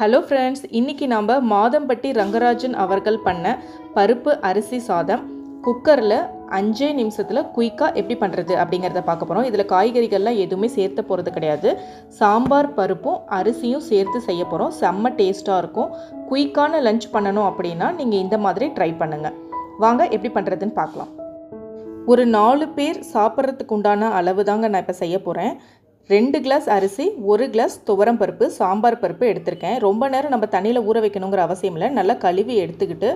Hello friends இன்றைக்கி நாம் மாதம்பட்டி ரங்கராஜன் அவர்கள் பண்ண பருப்பு அரிசி சாதம் குக்கரில் அஞ்சே நிமிஷத்தில் குயிக்காக எப்படி பண்ணுறது அப்படிங்கிறத பார்க்க போகிறோம் இதில் காய்கறிகள்லாம் எதுவுமே சேர்த்த போகிறது கிடையாது. சாம்பார் பருப்பும் அரிசியும் சேர்த்து செய்ய போகிறோம் செம்ம டேஸ்ட்டாக இருக்கும். குயிக்கான லஞ்ச் பண்ணணும் அப்படின்னா நீங்கள் இந்த மாதிரி ட்ரை பண்ணுங்கள் வாங்க எப்படி பண்ணுறதுன்னு பார்க்கலாம். ஒரு நாலு பேர் சாப்பிட்றதுக்கு உண்டான அளவு தாங்க நான் இப்போ செய்ய போகிறேன் ரெண்டு கிளாஸ் அரிசி ஒரு கிளாஸ் துவரம் பருப்பு சாம்பார் பருப்பு எடுத்திருக்கேன். ரொம்ப நேரம் நம்ம தண்ணியில் ஊற வைக்கணுங்கிற அவசியம் இல்லை. நல்லா கழுவி எடுத்துக்கிட்டு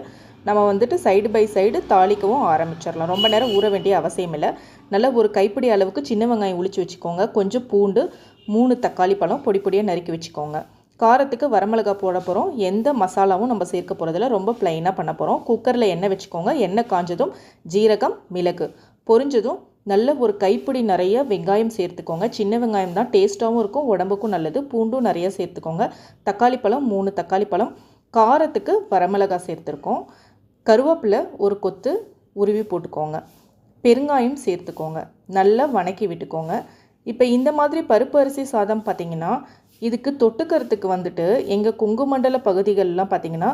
நம்ம வந்துட்டு சைடு பை சைடு தாளிக்கவும் ஆரம்பிச்சிடலாம். ரொம்ப நேரம் ஊற வேண்டிய அவசியம் இல்லை. நல்லா ஒரு கைப்பிடி அளவுக்கு சின்ன வெங்காயம் உளிச்சு வச்சுக்கோங்க. கொஞ்சம் பூண்டு மூணு தக்காளி பழம் பொடி பொடியாக நறுக்கி வச்சுக்கோங்க. காரத்துக்கு வரமிளகா போட போகிறோம் எந்த மசாலாவும் நம்ம சேர்க்க போகிறதில்ல ரொம்ப ப்ளைனாக பண்ண போகிறோம் குக்கரில் எண்ணெய் வச்சுக்கோங்க. எண்ணெய் காஞ்சதும் ஜீரகம் மிளகு பொரிஞ்சதும் நல்ல ஒரு கைப்பிடி நிறைய வெங்காயம் சேர்த்துக்கோங்க. சின்ன வெங்காயம் தான் டேஸ்ட்டாகவும் இருக்கும் உடம்புக்கும் நல்லது. பூண்டும் நிறைய சேர்த்துக்கோங்க. தக்காளி பழம் மூணு தக்காளி பழம். காரத்துக்கு வரமிளகா சேர்த்துருக்கோம். கருவேப்பிலை ஒரு கொத்து உருவி போட்டுக்கோங்க. பெருங்காயம் சேர்த்துக்கோங்க. நல்லா வணக்கி விட்டுக்கோங்க. இப்போ இந்த மாதிரி பருப்பு அரிசி சாதம் பார்த்திங்கன்னா இதுக்கு தொட்டுக்கிறதுக்கு வந்துட்டு எங்கள் குங்குமண்டல பகுதிகளெலாம் பார்த்திங்கன்னா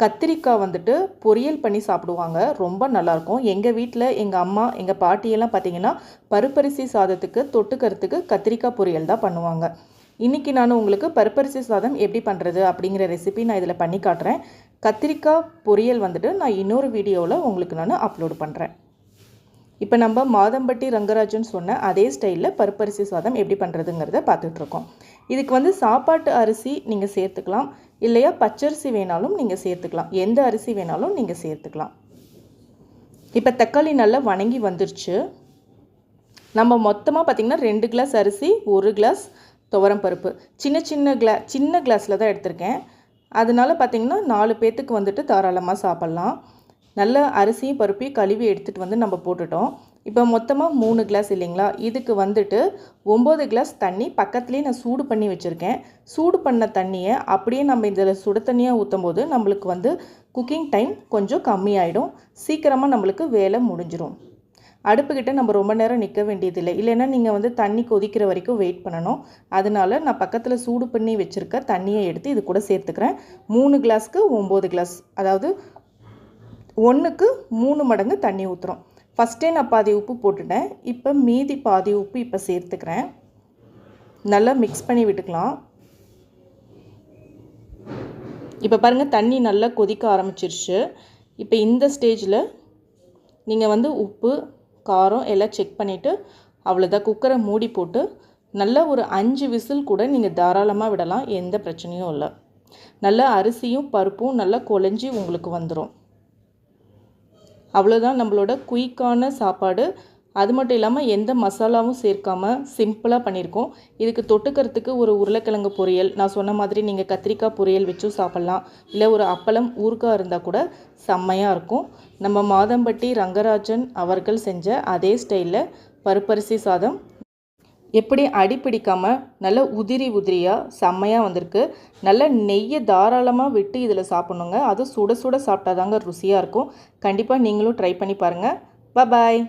கத்திரிக்காய் வந்துட்டு பொரியல் பண்ணி சாப்பிடுவாங்க. ரொம்ப நல்லாயிருக்கும். எங்கள் வீட்டில் எங்கள் அம்மா எங்கள் பாட்டியெல்லாம் பார்த்திங்கன்னா பருப்பரிசி சாதத்துக்கு தொட்டுக்கிறதுக்கு கத்திரிக்காய் பொரியல் தான் பண்ணுவாங்க. இன்றைக்கி நான் உங்களுக்கு பருப்பரிசி சாதம் எப்படி பண்ணுறது அப்படிங்கிற ரெசிபி நான் இதில் பண்ணி காட்டுறேன். கத்திரிக்காய் பொரியல் வந்துட்டு நான் இன்னொரு வீடியோவில் உங்களுக்கு நான் அப்லோடு பண்ணுறேன் இப்போ நம்ம மாதம்பட்டி ரங்கராஜன் சொன்ன அதே ஸ்டைலில் பருப்பரிசி சாதம் எப்படி பண்ணுறதுங்கிறத பார்த்துட்ருக்கோம் இதுக்கு வந்து சாப்பாட்டு அரிசி நீங்கள் சேர்த்துக்கலாம். இல்லையா பச்சரிசி வேணாலும் நீங்கள் சேர்த்துக்கலாம். எந்த அரிசி வேணாலும் நீங்கள் சேர்த்துக்கலாம். இப்போ தக்காளி நல்லா வணங்கி வந்துருச்சு. நம்ம மொத்தமாக பார்த்திங்கன்னா ரெண்டு கிளாஸ் அரிசி ஒரு கிளாஸ் துவரம் பருப்பு. சின்ன சின்ன கிளா சின்ன கிளாஸில் தான் எடுத்திருக்கேன். அதனால் பார்த்திங்கன்னா நாலு பேர்த்துக்கு வந்துட்டு தாராளமாக சாப்பிட்லாம். நல்ல அரிசியும் பருப்பையும் கழுவி எடுத்துகிட்டு வந்து நம்ம போட்டுட்டோம். இப்போ மொத்தமாக மூணு கிளாஸ் இல்லைங்களா? இதுக்கு வந்துட்டு ஒம்பது கிளாஸ் தண்ணி பக்கத்துலேயே நான் சூடு பண்ணி வச்சுருக்கேன். சூடு பண்ண தண்ணியை அப்படியே நம்ம இதில் சுட தண்ணியாக ஊற்றும் போது நம்மளுக்கு வந்து குக்கிங் டைம் கொஞ்சம் கம்மியாயிடும். சீக்கிரமாக நம்மளுக்கு வேலை முடிஞ்சிடும் அடுப்புக்கிட்ட நம்ம ரொம்ப நேரம் நிற்க வேண்டியதில்லை. இல்லைன்னா நீங்கள் வந்து தண்ணி கொதிக்கிற வரைக்கும் வெயிட் பண்ணணும். அதனால நான் பக்கத்தில் சூடு பண்ணி வச்சுருக்க தண்ணியை எடுத்து இது கூட சேர்த்துக்கிறேன். மூணு கிளாஸ்க்கு ஒம்பது கிளாஸ் அதாவது ஒன்றுக்கு மூணு மடங்கு தண்ணி ஊற்றுறோம் ஃபஸ்ட்டே நான் பாதி உப்பு போட்டுட்டேன். இப்போ மீதி பாதி உப்பு இப்போ சேர்த்துக்கிறேன். நல்லா மிக்ஸ் பண்ணி விட்டுக்கலாம். இப்போ பாருங்கள் தண்ணி நல்லா கொதிக்க ஆரம்பிச்சிருச்சு. இப்போ இந்த ஸ்டேஜில் நீங்கள் வந்து உப்பு காரம் எல்லாம் செக் பண்ணிவிட்டு அவ்வளோதான் குக்கரை மூடி போட்டு நல்லா ஒரு அஞ்சு விசில் கூட நீங்கள் தாராளமாக விடலாம். எந்த பிரச்சனையும் இல்லை. நல்லா அரிசியும் பருப்பும் நல்லா குழஞ்சி உங்களுக்கு வந்துடும் அவ்வளோதான் நம்மளோட குயிக்கான சாப்பாடு. அது மட்டும் இல்லாமல் எந்த மசாலாவும் சேர்க்காம சிம்பிளாக பண்ணியிருக்கோம். இதுக்கு தொட்டுக்கிறதுக்கு ஒரு உருளைக்கிழங்கு பொரியல். நான் சொன்ன மாதிரி நீங்கள் கத்திரிக்காய் பொரியல் வச்சும் சாப்பிட்லாம். இல்லை ஒரு அப்பளம் ஊறுகாய் இருந்தால் கூட செம்மையாக இருக்கும். நம்ம மாதம்பட்டி ரங்கராஜன் அவர்கள் செஞ்ச அதே ஸ்டைலில் பருப்பரிசி சாதம் எப்படி அடி பிடிக்காமல் நல்ல உதிரி உதிரியாக செம்மையாக வந்திருக்கு. நல்ல நெய்யை தாராளமாக விட்டு இதில் சாப்பிட்ணுங்க. அதுவும் சுட சுட சாப்பிட்டாதாங்க ருசியாக இருக்கும். கண்டிப்பாக நீங்களும் ட்ரை பண்ணி பாருங்கள் பாய்